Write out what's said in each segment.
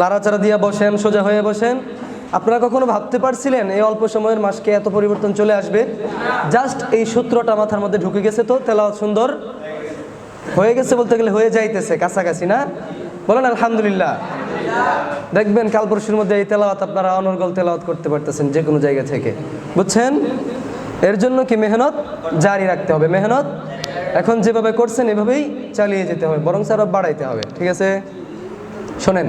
লাড়াচাড়া দিয়ে বসেন, সোজা হয়ে বসেন। আপনারা কখনো ভাবতে পারছিলেন এই অল্প সময়ের মাসকে এত পরিবর্তন চলে আসবে? জাস্ট এই সূত্রটা মাথার মধ্যে ঢুকে গেছে তো, তেলাওয়াত সুন্দর। হয়ে গেছে বলতে গেলে হয়ে যাইতেছে, কাছাকাছি, না? বলেন, আলহামদুলিল্লাহ। দেখবেন কাল পরশুর মধ্যে এই তেলাওয়াত আপনারা অনর্গল তেলাওয়াত করতে পারতেছেন যে কোনো জায়গা থেকে। বুঝছেন? এর জন্য কি মেহনত? জারি রাখতে হবে। মেহনত? এখন যেভাবে করছেন এভাবেই চালিয়ে যেতে হবে, বরং আরও বাড়াইতে হবে। ঠিক আছে? শোনেন।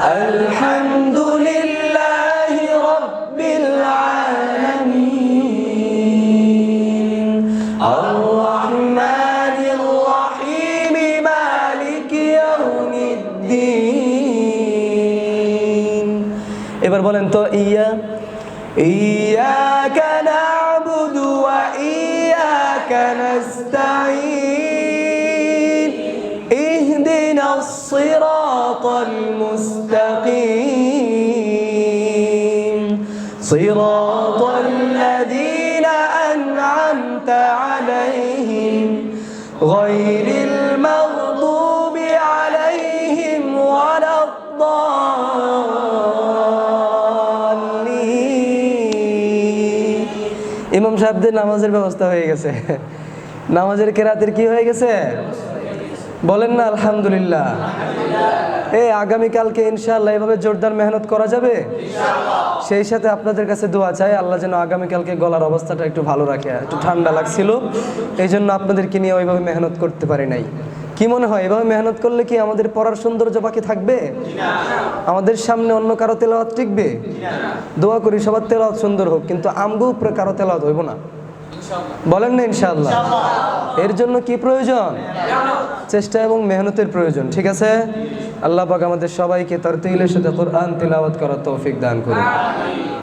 الحمد لله رب العالمين الرحمن الرحيم مالك يوم الدين এবার বলেন তো ইয়া إياك نعبد وإياك نستعين الصراط المستقيم صراط الذين أنعمت عليهم غير المغضوب عليهم ولا الضالين ইমাম সাহেবদের নামাজের ব্যবস্থা হয়ে গেছে নামাজের কেরাতের কি হয়ে গেছে বলেন না আলহামদুলিল্লাহ। এই আগামীকালকে ইনশাআল্লাহ এভাবে জোরদার মেহনত করা যাবে? সেই সাথে আপনাদের কাছে দোয়া চাই আল্লাহ যেন আগামীকালকে গলার অবস্থাটা একটু ভালো রাখে একটু ঠান্ডা লাগছিল। এই জন্য আপনাদেরকে নিয়ে ওইভাবে মেহনত করতে পারি নাই। কি মনে হয় এভাবে মেহনত করলে কি আমাদের পড়ার সৌন্দর্য বাকি থাকবে? আমাদের সামনে অন্য কারও তেলাওয়াত টিকবে? দোয়া করি সবার তেলাওয়াত সুন্দর হোক কিন্তু আমগো উপরে কারও তেলাওয়াত হইব না। বলেন না ইনশাআল্লাহ। এর জন্য কি প্রয়োজন? চেষ্টা এবং মেহনতের প্রয়োজন, ঠিক আছে? আল্লাহ পাক আমাদের সবাইকে তার তিলের সাথে কোরআন তিলাওয়াত করার তৌফিক দান করুন।